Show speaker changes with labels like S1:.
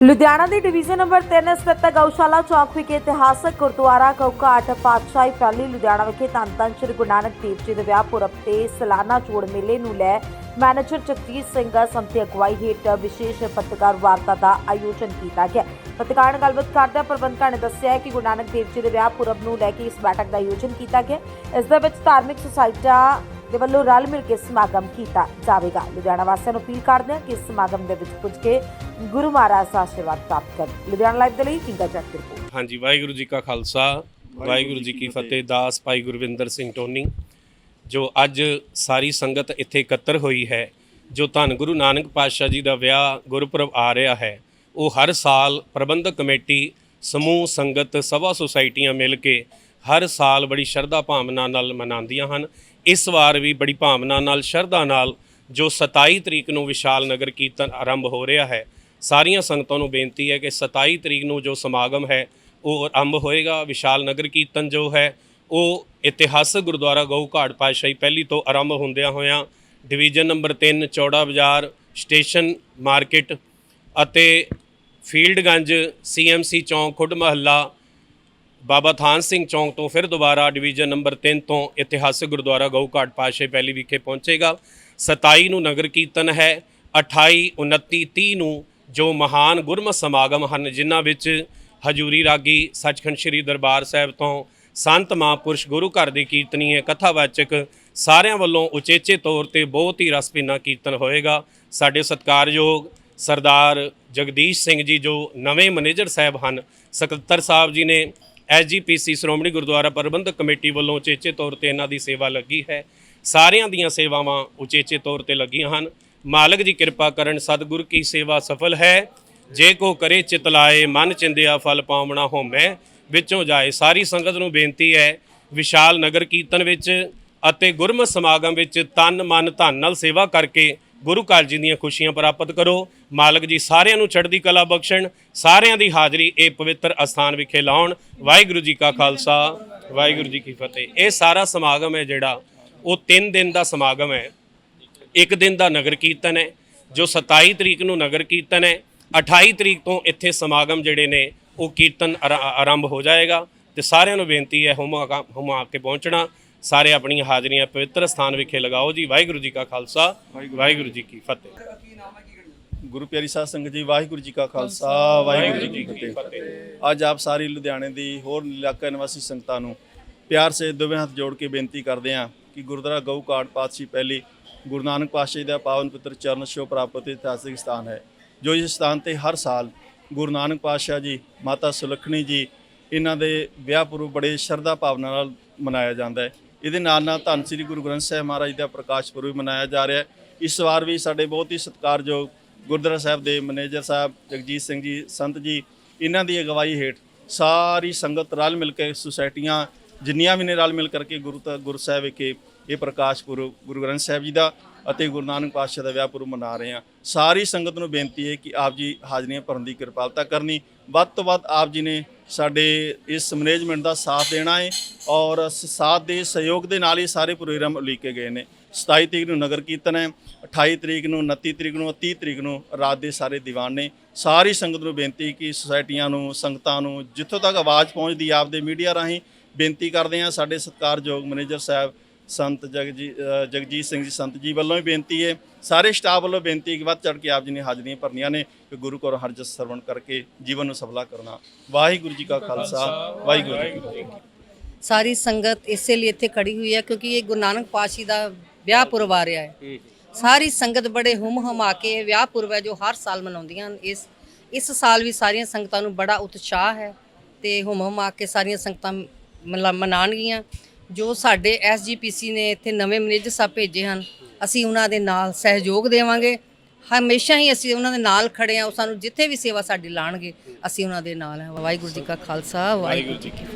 S1: ਲੁਧਿਆਣਾ ਦੇ division number 3 ਸਥਿਤ ਗਊਸ਼ਾਲਾ ਚੌਕ ਵਿਖੇ ਇਤਿਹਾਸਕ ਗੁਰਦੁਆਰਾ ਗਊਘਾਟ ਪਾਤਸ਼ਾਹੀ ਫੈਲੀ ਲੁਧਿਆਣਾ ਵਿਖੇ ਧੰਨ ਧੰਨ ਸ੍ਰੀ ਗੁਰੂ ਨਾਨਕ ਦੇਵ ਜੀ ਦੇ ਵਿਆਹ ਪੁਰਬ ਤੇ ਸਾਲਾਨਾ ਜੋੜ ਮੇਲੇ ਨੂੰ ਲੈ ਮੈਨੇਜਰ ਜਗਜੀਤ ਸਿੰਘ ਸੰਤੀ ਅਗਵਾਈ ਹੇਠ ਵਿਸ਼ੇਸ਼ ਪੱਤਰਕਾਰ ਵਾਰਤਾ ਦਾ ਆਯੋਜਨ ਕੀਤਾ ਗਿਆ। ਪੱਤਰਕਾਰ ਨਾਲ ਗੱਲਬਾਤ ਕਰਦਿਆਂ ਪ੍ਰਬੰਧਕਾਂ ਨੇ ਦੱਸਿਆ ਕਿ ਗੁਰੂ ਨਾਨਕ ਦੇਵ ਜੀ ਦੇ ਵਿਆਹ ਪੁਰਬ ਨੂੰ ਲੈ ਕੇ ਇਸ ਬੈਠਕ ਦਾ ਆਯੋਜਨ ਕੀਤਾ ਗਿਆ। ਇਸ ਦੇ ਵਿੱਚ ਧਾਰਮਿਕ ਸੁਸਾਇਟੀਆਂ ਦੇ ਵੱਲੋਂ ਰਲ ਮਿਲ ਕੇ ਸਮਾਗਮ ਕੀਤਾ ਜਾਵੇਗਾ। ਲੁਧਿਆਣਾ ਵਾਸੀਆਂ ਨੂੰ ਅਪੀਲ ਕਰਦੇ ਹਾਂ ਕਿ ਇਸ ਸਮਾਗਮ ਦੇ ਵਿੱਚ ਪੁੱਜ ਕੇ ਗੁਰੂ ਮਹਾਰਾਜ ਦਾ ਆਸ਼ੀਰਵਾਦ ਪ੍ਰਾਪਤ ਕਰਨ। ਲੁਧਿਆਣਾ ਲਾਈਵ ਦੇ ਲਈ ਕਿੰਗਾ ਜੱਟ ਦੀ ਰਿਪੋਰਟ।
S2: ਹਾਂਜੀ ਵਾਹਿਗੁਰੂ ਜੀ ਕਾ ਖਾਲਸਾ ਵਾਹਿਗੁਰੂ ਜੀ ਕੀ ਫਤਿਹ। ਦਾਸ ਭਾਈ ਗੁਰਵਿੰਦਰ ਸਿੰਘ ਟੋਨੀ ਜੋ ਅੱਜ ਸਾਰੀ ਸੰਗਤ ਇੱਥੇ ਇਕੱਤਰ ਹੋਈ ਹੈ ਜੋ ਧੰਨ ਗੁਰੂ ਨਾਨਕ ਪਾਤਸ਼ਾਹ ਜੀ ਦਾ ਵਿਆਹ ਗੁਰਪੁਰਬ ਆ ਰਿਹਾ ਹੈ ਉਹ ਹਰ ਸਾਲ ਪ੍ਰਬੰਧਕ ਕਮੇਟੀ ਸਮੂਹ ਸੰਗਤ ਸਭਾ ਸੁਸਾਇਟੀਆਂ ਮਿਲ ਕੇ ਹਰ ਸਾਲ ਬੜੀ ਸ਼ਰਧਾ ਭਾਵਨਾ ਨਾਲ ਮਨਾਉਂਦੀਆਂ ਹਨ। ਇਸ ਵਾਰ ਵੀ ਬੜੀ ਭਾਵਨਾ ਨਾਲ, ਸ਼ਰਧਾ ਨਾਲ ਜੋ 27 ਤਰੀਕ ਨੂੰ ਵਿਸ਼ਾਲ ਨਗਰ ਕੀਰਤਨ ਆਰੰਭ ਹੋ ਰਿਹਾ ਹੈ, ਸਾਰੀਆਂ ਸੰਗਤਾਂ ਨੂੰ ਬੇਨਤੀ ਹੈ ਕਿ 27 ਤਰੀਕ ਨੂੰ ਜੋ ਸਮਾਗਮ ਹੈ, ਉਹ ਆਰੰਭ ਹੋਏਗਾ। ਵਿਸ਼ਾਲ ਨਗਰ ਕੀਰਤਨ ਜੋ ਹੈ, ਉਹ ਇਤਿਹਾਸਕ ਗੁਰਦੁਆਰਾ ਗਊ ਘਾਟ ਪਾਤਸ਼ਾਹੀ ਪਹਿਲੀ ਤੋਂ ਆਰੰਭ ਹੁੰਦਿਆਂ ਹੋਇਆਂ division number 3 Chaura Bazaar, station, market ਅਤੇ ਫੀਲਡਗੰਜ, ਸੀਐਮਸੀ ਚੌਂਕ, ਖੁੱਡ ਮਹੱਲਾ ਬਾਬਾ ਥਾਨ ਸਿੰਘ ਚੌਂਕ ਤੋਂ ਫਿਰ ਦੁਬਾਰਾ ਡਿਵੀਜ਼ਨ ਨੰਬਰ 3 ਤੋਂ ਇਤਿਹਾਸਕ ਗੁਰਦੁਆਰਾ ਗਊਘਾਟ ਘਾਟ ਪਹਿਲੀ ਵਿਖੇ ਪਹੁੰਚੇਗਾ। 27 ਨੂੰ ਨਗਰ ਕੀਰਤਨ ਹੈ 28 29 30 ਨੂੰ ਜੋ ਮਹਾਨ ਗੁਰਮਤ ਸਮਾਗਮ ਹਨ, ਜਿਨ੍ਹਾਂ ਵਿੱਚ ਹਜੂਰੀ ਰਾਗੀ ਸੱਚਖੰਡ ਸ੍ਰੀ ਦਰਬਾਰ ਸਾਹਿਬ ਤੋਂ ਸੰਤ ਮਹਾਂਪੁਰਸ਼ ਗੁਰੂ ਘਰ ਦੇ ਹੈ ਕਥਾਵਾਚਕ ਸਾਰਿਆਂ ਵੱਲੋਂ ਉਚੇਚੇ ਤੌਰ ਤੇ ਬਹੁਤ ਹੀ ਰਸ ਭਿੰਨਾ ਕੀਰਤਨ ਹੋਏਗਾ। ਸਾਡੇ ਸਤਿਕਾਰਯੋਗ ਸਰਦਾਰ ਜਗਦੀਸ਼ ਸਿੰਘ ਜੀ ਜੋ ਨਵੇਂ ਮੈਨੇਜਰ ਸਾਹਿਬ ਹਨ, ਸਕੱਤਰ ਸਾਹਿਬ ਜੀ ਨੇ ਐਸਜੀਪੀਸੀ ਸ਼੍ਰੋਮਣੀ ਗੁਰਦੁਆਰਾ ਪ੍ਰਬੰਧਕ ਕਮੇਟੀ ਵੱਲੋਂ ਉਚੇਚੇ ਤੌਰ ਤੇ ਇਹਨਾਂ ਦੀ ਸੇਵਾ ਲੱਗੀ ਹੈ। ਸਾਰਿਆਂ ਦੀਆਂ ਸੇਵਾਵਾਂ ਉਚੇਚੇ ਤੌਰ ਤੇ ਲੱਗੀਆਂ ਹਨ। ਮਾਲਕ ਜੀ ਕਿਰਪਾ ਕਰਨ, ਸਤਿਗੁਰ ਕੀ ਸੇਵਾ ਸਫਲ ਹੈ। ਜੇ ਕੋ ਕਰੇ ਚਿਤ ਲਾਏ, ਮਨ ਚਿੰਦਿਆ ਫਲ ਪਾਵਣਾ ਹੋਮੈ ਵਿੱਚੋਂ ਜਾਏ। ਸਾਰੀ ਸੰਗਤ ਨੂੰ ਬੇਨਤੀ ਹੈ, ਵਿਸ਼ਾਲ ਨਗਰ ਕੀਰਤਨ ਵਿੱਚ ਅਤੇ ਗੁਰਮਤਿ ਸਮਾਗਮ ਵਿੱਚ ਤਨ ਮਨ ਧਨ ਨਾਲ ਸੇਵਾ ਕਰਕੇ ਗੁਰੂ ਘਰ ਜੀ ਦੀਆਂ ਖੁਸ਼ੀਆਂ ਪ੍ਰਾਪਤ ਕਰੋ। ਮਾਲਕ ਜੀ ਸਾਰਿਆਂ ਨੂੰ ਚੜ੍ਹਦੀ ਕਲਾ ਬਖਸ਼ਣ, ਸਾਰਿਆਂ ਦੀ ਹਾਜ਼ਰੀ ਇਹ ਪਵਿੱਤਰ ਅਸਥਾਨ ਵਿਖੇ ਲਾਉਣ। ਵਾਹਿਗੁਰੂ ਜੀ ਕਾ ਖਾਲਸਾ, ਵਾਹਿਗੁਰੂ ਜੀ ਕੀ ਫਤਿਹ। ਇਹ ਸਾਰਾ ਸਮਾਗਮ ਹੈ ਜਿਹੜਾ, ਉਹ 3 ਦਿਨ ਦਾ ਸਮਾਗਮ ਹੈ। ਇੱਕ ਦਿਨ ਦਾ ਨਗਰ ਕੀਰਤਨ ਹੈ, ਜੋ 27 ਤਰੀਕ ਨੂੰ ਨਗਰ ਕੀਰਤਨ ਹੈ। 28 ਤਰੀਕ ਤੋਂ ਇੱਥੇ ਸਮਾਗਮ ਜਿਹੜੇ ਨੇ, ਉਹ ਕੀਰਤਨ ਆਰਾ- ਆਰੰਭ ਹੋ ਜਾਏਗਾ। ਤੇ ਸਾਰਿਆਂ ਨੂੰ ਬੇਨਤੀ ਹੈ ਹੁਮਾ ਆ ਕੇ ਪਹੁੰਚਣਾ। ਸਾਰੇ ਆਪਣੀਆਂ ਹਾਜ਼ਰੀਆਂ ਪਵਿੱਤਰ ਸਥਾਨ ਵਿਖੇ ਲਗਾਓ ਜੀ। ਵਾਹਿਗੁਰੂ ਜੀ ਕਾ ਖਾਲਸਾ ਵਾਹਿਗੁਰੂ ਜੀ ਕੀ ਫਤਿਹ।
S3: ਗੁਰੂ ਪਿਆਰੀ ਸਾਧ ਸੰਗਤ ਜੀ ਵਾਹਿਗੁਰੂ ਜੀ ਕਾ ਖਾਲਸਾ ਵਾਹਿਗੁਰੂ ਜੀ ਕੀ ਫਤਿਹ। ਅੱਜ ਆਪ ਸਾਰੀ ਲੁਧਿਆਣੇ ਦੀ ਹੋਰ ਇਲਾਕਾ ਨਿਵਾਸੀ ਸੰਗਤਾਂ ਨੂੰ ਪਿਆਰ ਸੇ ਦੋਵੇਂ ਹੱਥ ਜੋੜ ਕੇ ਬੇਨਤੀ ਕਰਦੇ ਹਾਂ ਕਿ ਗੁਰਦੁਆਰਾ ਗਊ ਕਾਟ ਪਾਤਸ਼ਾਹੀ ਪਹਿਲੀ ਗੁਰੂ ਨਾਨਕ ਪਾਤਸ਼ਾਹ ਜੀ ਦਾ ਪਾਵਨ ਪਵਿੱਤਰ ਚਰਨ ਛੋਹ ਪ੍ਰਾਪਤ ਇਤਿਹਾਸਿਕ ਸਥਾਨ ਹੈ ਜੋ ਇਸ ਸਥਾਨ ਤੇ ਹਰ ਸਾਲ ਗੁਰੂ ਨਾਨਕ ਪਾਤਸ਼ਾਹ ਜੀ ਮਾਤਾ ਸੁਲੱਖਣੀ ਜੀ ਇਹਨਾਂ ਦੇ ਵਿਆਹ ਪੁਰਬ ਬੜੇ ਸ਼ਰਧਾ ਭਾਵਨਾ ਨਾਲ ਮਨਾਇਆ ਜਾਂਦਾ ਹੈ। ਇਹਦੇ ਨਾਲ ਨਾਲ ਧੰਨ ਸ੍ਰੀ ਗੁਰੂ ਗ੍ਰੰਥ ਸਾਹਿਬ ਮਹਾਰਾਜ ਦਾ ਪ੍ਰਕਾਸ਼ ਪੁਰਬ ਵੀ ਮਨਾਇਆ ਜਾ ਰਿਹਾ ਹੈ। ਇਸ ਵਾਰ ਵੀ ਸਾਡੇ ਬਹੁਤ ਹੀ ਸਤਿਕਾਰਯੋਗ ਗੁਰਦੁਆਰਾ ਸਾਹਿਬ ਦੇ ਮੈਨੇਜਰ ਸਾਹਿਬ ਜਗਜੀਤ ਸਿੰਘ ਜੀ, ਸੰਤ ਜੀ, ਇਹਨਾਂ ਦੀ ਅਗਵਾਈ ਹੇਠ ਸਾਰੀ ਸੰਗਤ ਰਲ ਮਿਲ ਕੇ ਸੁਸਾਇਟੀਆਂ ਜਿੰਨੀਆਂ ਵੀ ਨੇ ਰਲ ਮਿਲ ਕਰਕੇ ਗੁਰੂ ਤ- ਗੁਰੂ ਸਾਹਿਬ ਵਿਖੇ ਇਹ ਪ੍ਰਕਾਸ਼ ਪੁਰਬ ਗੁਰੂ ਗ੍ਰੰਥ ਸਾਹਿਬ ਜੀ ਦਾ ਅਤੇ ਗੁਰੂ ਨਾਨਕ ਪਾਤਸ਼ਾਹ ਦਾ ਵਿਆਹ ਪੁਰਬ ਮਨਾ ਰਹੇ ਹਾਂ। ਸਾਰੀ ਸੰਗਤ ਨੂੰ ਬੇਨਤੀ ਹੈ ਕਿ ਆਪ ਜੀ ਹਾਜ਼ਰੀਆਂ ਭਰਨ ਦੀ ਕਿਰਪਾਲਤਾ ਕਰਨੀ। ਵੱਧ ਤੋਂ ਵੱਧ ਆਪ ਜੀ ਨੇ ਸਾਡੇ ਇਸ ਮੈਨੇਜਮੈਂਟ ਦਾ ਸਾਥ ਦੇਣਾ ਹੈ ਔਰ ਸਾਥ ਦੇ ਸਹਿਯੋਗ ਦੇ ਨਾਲ ਹੀ ਸਾਰੇ ਪ੍ਰੋਗਰਾਮ ਉਲੀਕੇ ਗਏ ਨੇ। 27 ਤਰੀਕ ਨੂੰ ਨਗਰ ਕੀਰਤਨ ਹੈ 28 ਤਰੀਕ ਨੂੰ 29 ਤਰੀਕ ਨੂੰ 30 ਤਰੀਕ ਨੂੰ ਰਾਤ ਦੇ ਸਾਰੇ ਦੀਵਾਨ ਨੇ। ਸਾਰੀ ਸੰਗਤ ਨੂੰ ਬੇਨਤੀ ਕਿ ਸੁਸਾਇਟੀਆਂ ਨੂੰ, ਸੰਗਤਾਂ ਨੂੰ ਜਿੱਥੋਂ ਤੱਕ ਆਵਾਜ਼ ਪਹੁੰਚਦੀ ਹੈ ਆਪਦੇ ਮੀਡੀਆ ਰਾਹੀਂ ਬੇਨਤੀ ਕਰਦੇ ਹਾਂ ਸਾਡੇ ਸਤਿਕਾਰਯੋਗ ਮੈਨੇਜਰ ਸਾਹਿਬ ਸੰਤ ਜਗਜੀ ਜਗਜੀਤ ਸਿੰਘ ਜੀ ਸੰਤ ਜੀ ਵੱਲੋਂ ਵੀ ਬੇਨਤੀ ਹੈ। ਸਾਰੇ ਸਟਾਫ ਵੱਲੋਂ ਬੇਨਤੀ ਹੈ ਕਿ ਵੱਧ ਚੜ ਕੇ ਆਪ ਜੀ ਨੇ ਹਾਜ਼ਰੀਆਂ ਭਰਨੀਆਂ ਨੇ ਕਿ ਗੁਰੂ ਘਰ ਹਰਜਸ ਸਰਵਣ ਕਰਕੇ ਜੀਵਨ ਨੂੰ ਸਫਲਾ ਕਰਨਾ। ਵਾਹਿਗੁਰੂ ਜੀ ਕਾ ਖਾਲਸਾ ਵਾਹਿਗੁਰੂ ਜੀ ਕੀ ਫਤਿਹ।
S4: ਸਾਰੀ ਸੰਗਤ ਇਸੇ ਲਈ ਇੱਥੇ ਖੜੀ ਹੋਈ ਹੈ ਕਿਉਂਕਿ ਇਹ ਗੁਰੂ ਨਾਨਕ ਪਾਤਸ਼ਾਹੀ ਦਾ ਵਿਆਹ ਪੁਰਬ ਆ ਰਿਹਾ ਹੈ। ਸਾਰੀ ਸੰਗਤ ਬੜੇ ਹੁਮ ਹਮਾ ਕੇ ਇਹ ਵਿਆਹ ਪੁਰਬ ਹੈ ਜੋ ਹਰ ਸਾਲ ਮਨਾਉਂਦੀਆਂ ਹਨ। ਇਸ ਇਸ ਸਾਲ ਵੀ ਸਾਰੀਆਂ ਸੰਗਤਾਂ ਨੂੰ ਬੜਾ ਉਤਸ਼ਾਹ ਹੈ ਤੇ ਹੁਮ ਹਮਾ ਕੇ ਸਾਰੀਆਂ ਸੰਗਤਾਂ ਮਤਲਬ ਮਨਾਉਣਗੀਆਂ। ਜੋ ਸਾਡੇ ਐਸਜੀਪੀਸੀ ਨੇ ਇੱਥੇ ਨਵੇਂ ਮੈਨੇਜਰ ਸਾਹਿਬ ਭੇਜੇ ਹਨ, ਅਸੀਂ ਉਹਨਾਂ ਦੇ ਨਾਲ ਸਹਿਯੋਗ ਦੇਵਾਂਗੇ। ਹਮੇਸ਼ਾ ਹੀ ਅਸੀਂ ਉਹਨਾਂ ਦੇ ਨਾਲ ਖੜੇ ਹਾਂ, ਉਹ ਸਾਨੂੰ ਜਿੱਥੇ ਵੀ ਸੇਵਾ ਸਾਡੀ ਲਾਣਗੇ, ਅਸੀਂ ਉਹਨਾਂ ਦੇ ਨਾਲ ਹਾਂ। ਵਾਹਿਗੁਰੂ ਜੀ ਕਾ ਖਾਲਸਾ, ਵਾਹਿਗੁਰੂ ਜੀ ਕੀ ਫਤਿਹ।